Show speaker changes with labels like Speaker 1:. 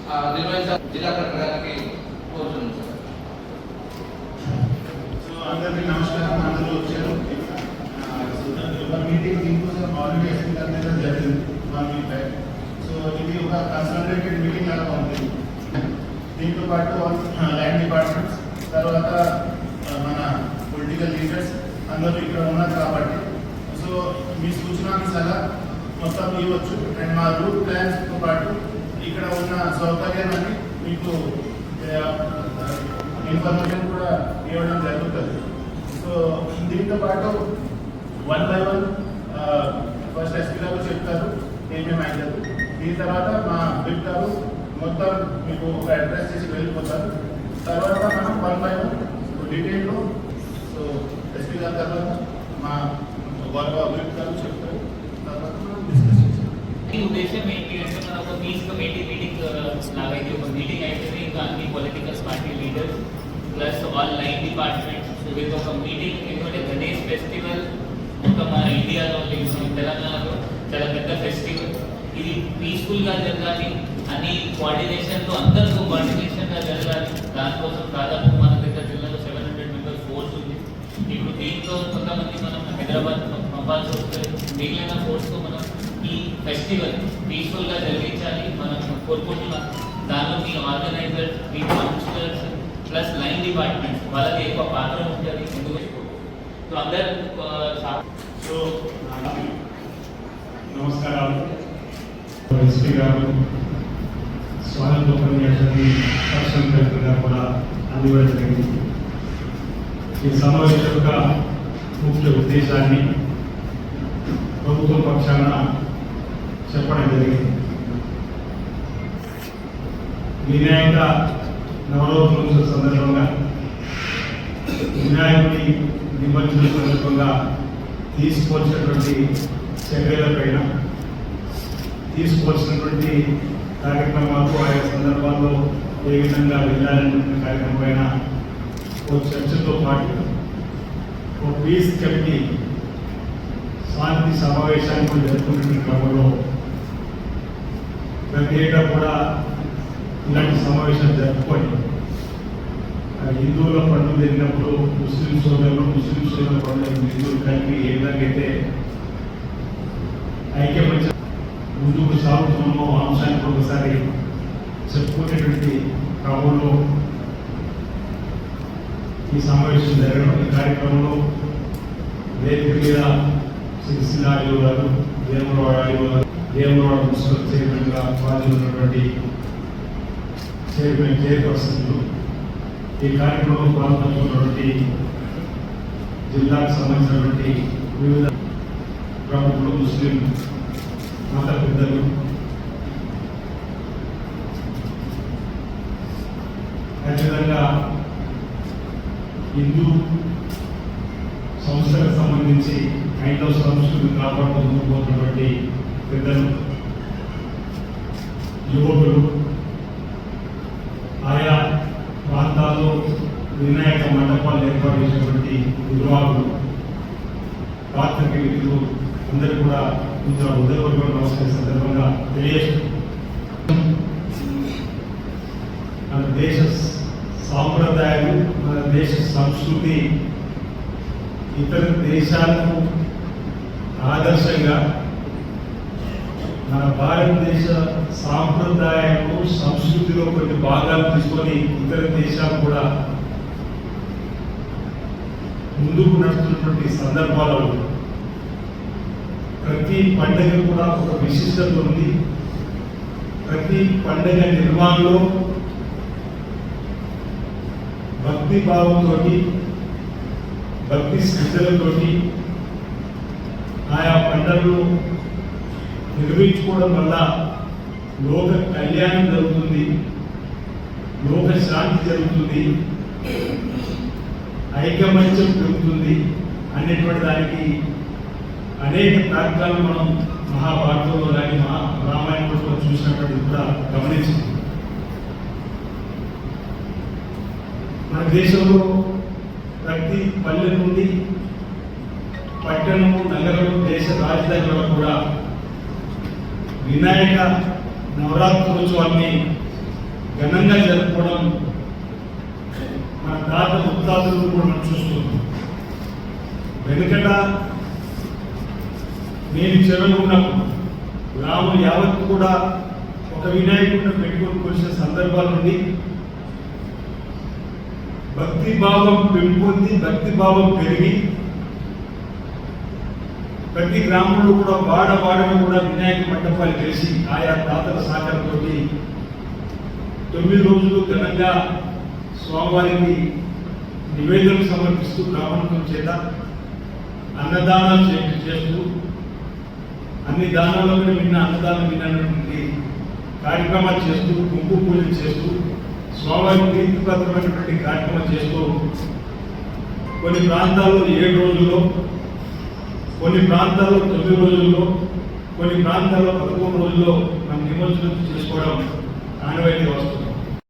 Speaker 1: ఆ, నిర్వహించాలి జిల్లా కలెక్టర్ గారికి కోరుతున్నాను సార్
Speaker 2: సో అందరికీ నమస్కారం అందరూ వచ్చారు ఒక మీటింగ్ దీనికోసం ఆల్రెడీ ఎక్స్ప్లెయిన్ అనేది జరిగింది వన్ వీక్ బ్యాక్ సో ఇది ఒక కన్సల్టేటెడ్ మీటింగ్ లాగా ఉంది దీంతో పాటు ల్యాండ్ డిపార్ట్మెంట్స్ తర్వాత ఆ, మన పొలిటికల్ లీడర్స్ అందరూ ఇక్కడ ఉన్నారు కాబట్టి సో మీ సూచన మీ సలహా మొత్తం ఇవ్వచ్చు అండ్ మా రూట్ ప్లాన్స్తో పాటు ఇక్కడ సౌకర్యాన్ని మీకు ఇన్ఫర్మేషన్ కూడా ఇవ్వడం జరుగుతుంది. సో దీంతో పాటు one by one first SP garu చెప్తారు ఏమేమి అయ్యారు దీని తర్వాత మా బిల్ గారు మొత్తం మీకు ఒక అడ్రస్ చేసి వెళ్ళిపోతారు. తర్వాత మనం వన్ బై వన్ డీటెయిల్లో సో ఎస్పీ గారి తర్వాత మా గౌరవ బిల్ గారు చెప్తారు. తర్వాత మనం డిస్కస్ చేస్తాం.
Speaker 3: ఉద్దేశం ఏంటి? అంటే మనం ఒక పీస్ కమిటీ మీటింగ్ లాగా అయితే ఒక మీటింగ్ అయితే ఇంకా అన్ని political party leaders plus all nine departments with ఒక మీటింగ్ ఎందుకంటే గణేష్ ఫెస్టివల్ ఒక మన ఇండియాలో తెలంగాణలో చాలా పెద్ద ఫెస్టివల్ ఇది పీస్ఫుల్గా జరగాలి అని కోఆర్డినేషన్తో అందరితో కోఆర్డినేషన్గా జరగాలి. దానికోసం దాదాపు మన దగ్గర జిల్లాలో సెవెన్ హండ్రెడ్ మెంబర్స్ ఫోర్స్ ఉంది. ఇప్పుడు దీంతో కొంతమంది మనం హైదరాబాద్ పంపాల్సి వస్తుంది. మిగిలిన ఫోర్స్తో మనం ఈ ఫెస్టివల్ పీస్ఫుల్గా జరిగించాలి. మనం కోరుకుంటున్నాం డిపార్ట్మెంట్స్ వాళ్ళకి ఎక్కువ పాత్ర ఉంటుంది ముందు సో అందరు సో
Speaker 2: నమస్కారాలు. ఎస్పీ గారు స్వాగత ఉపన్యాసాన్ని పర్సనల్ కలెక్టర్ కూడా అందివ్వడం జరిగింది. ఈ సమావేశం యొక్క ముఖ్య ఉద్దేశాన్ని ప్రభుత్వం పక్షాన చెప్పడం జరిగింది. వినాయక నవరోత్సవం సందర్భంగా వినాయకుడి నిమజ్జన సందర్భంగా తీసుకోవాల్సినటువంటి చర్యలపైన తీసుకోవాల్సినటువంటి కార్యక్రమాలు ఆయా సందర్భాల్లో ఏ విధంగా వెళ్ళాలనే కార్యక్రమం పైన ఓ చర్చతో పాటు ఓ పీస్ కమిటీ శాంతి సమావేశాన్ని కూడా జరుపుకునే క్రమంలో ప్రతి ఏటా కూడా ఇలాంటి సమావేశాలు జరుపుకొని హిందువుల పండుగ జరిగినప్పుడు ముస్లిం సోదరులు ముస్లిం సోదరుల పండుగ హిందువులు కలిపి ఏ విధంగా అయితే ఐక్యపరిచ ముందుకు సాగుతున్నామో అంశానికి ఒకసారి చెప్పుకునేటువంటి క్రమంలో ఈ సమావేశం జరగడం ఈ కార్యక్రమంలో వేదిక మీద సిరిసిల్ల ఆడియో గారు దేవరవాడ ఆడియో గారు దేవరవాడ మున్సిపల్ చైర్మన్గా పాల్గొన్నటువంటి చైర్మన్ చైర్పర్సన్లు ఈ కార్యక్రమం పాల్గొన్నటువంటి జిల్లాకు సంబంధించినటువంటి వివిధ ప్రముఖులు ముస్లిం మత పెద్దలు. అదేవిధంగా హిందూ సంస్థలకు సంబంధించి హైందవ సంస్కృతిని కాపాడుకుంటూ పోతున్నటువంటి పెద్దలు యువకులు ఆయా ప్రాంతాల్లో వినాయక మండపాలు ఏర్పాటు చేసినటువంటి గురువాలు పాత్రికేయులు అందరూ కూడా కొంచెం ఉదయపూర్వక నమస్కారం సందర్భంగా తెలియజేస్తుంది మన దేశ సాంప్రదాయాలు మన దేశ సంస్కృతి ఇతర దేశాలకు ఆదర్శంగా మన భారతదేశ సాంప్రదాయాలు సంస్కృతిలో కొన్ని భాగాలు తీసుకొని ఇతర దేశాలు కూడా ముందుకు నడుస్తున్నటువంటి సందర్భాలలో ప్రతి పండుగ కూడా ఒక విశిష్టత ఉంది. ప్రతి పండుగ నిర్మాణంలో భక్తి భావంతో భక్తి శ్రద్ధలతోటి ఆయా పండుగలు నిర్వహించుకోవడం వల్ల లోక కళ్యాణం జరుగుతుంది. లోక శాంతి జరుగుతుంది. ఐకమత్యం పెరుగుతుంది అనేటువంటి దానికి అనేక ప్రాంతాలు మనం మహాభారతంలో కానీ మహా రామాయణంలో చూసినటువంటి కూడా గమనించింది. మన దేశంలో ప్రతి పల్లె నుండి పట్టణము నగరం దేశ రాజధానిలో కూడా వినాయక నవరాత్రోత్సవాన్ని ఘనంగా జరుపుకోవడం తాత ముత్తాతలు కూడా మనం చూస్తున్నాం. వెనుకట నేను చెరువున్నప్పుడు రాముడు యావత్తు కూడా ఒక వినాయకుడిని పెట్టుకొని కొలిసిన సందర్భాలు ఉంది భక్తి భావం పెంపొంది భక్తి భావం పెరిగి ప్రతి గ్రామంలో కూడా వాడ వాడను కూడా వినాయక మండపాలు కలిసి ఆయా తాతల సహకారంతో తొమ్మిది రోజులు ఘనంగా స్వామివారికి నివేదనలు సమర్పిస్తూ గ్రామం చేత అన్నదానాలు చేస్తూ అన్ని దానాల్లో కూడా విన్న అన్నదానం విన్నటువంటి కార్యక్రమాలు చేస్తూ కుంకు పూజలు చేస్తూ స్వామివారి ప్రీతిపత్రమైనటువంటి కార్యక్రమాలు చేస్తూ కొన్ని ప్రాంతాల్లో ఏడు రోజుల్లో కొన్ని ప్రాంతాల్లో తొమ్మిది రోజుల్లో కొన్ని ప్రాంతాల్లో పదకొండు రోజుల్లో మనం నిమజ్జనం చేసుకోవడం ఆనవాయితీ వస్తుంది.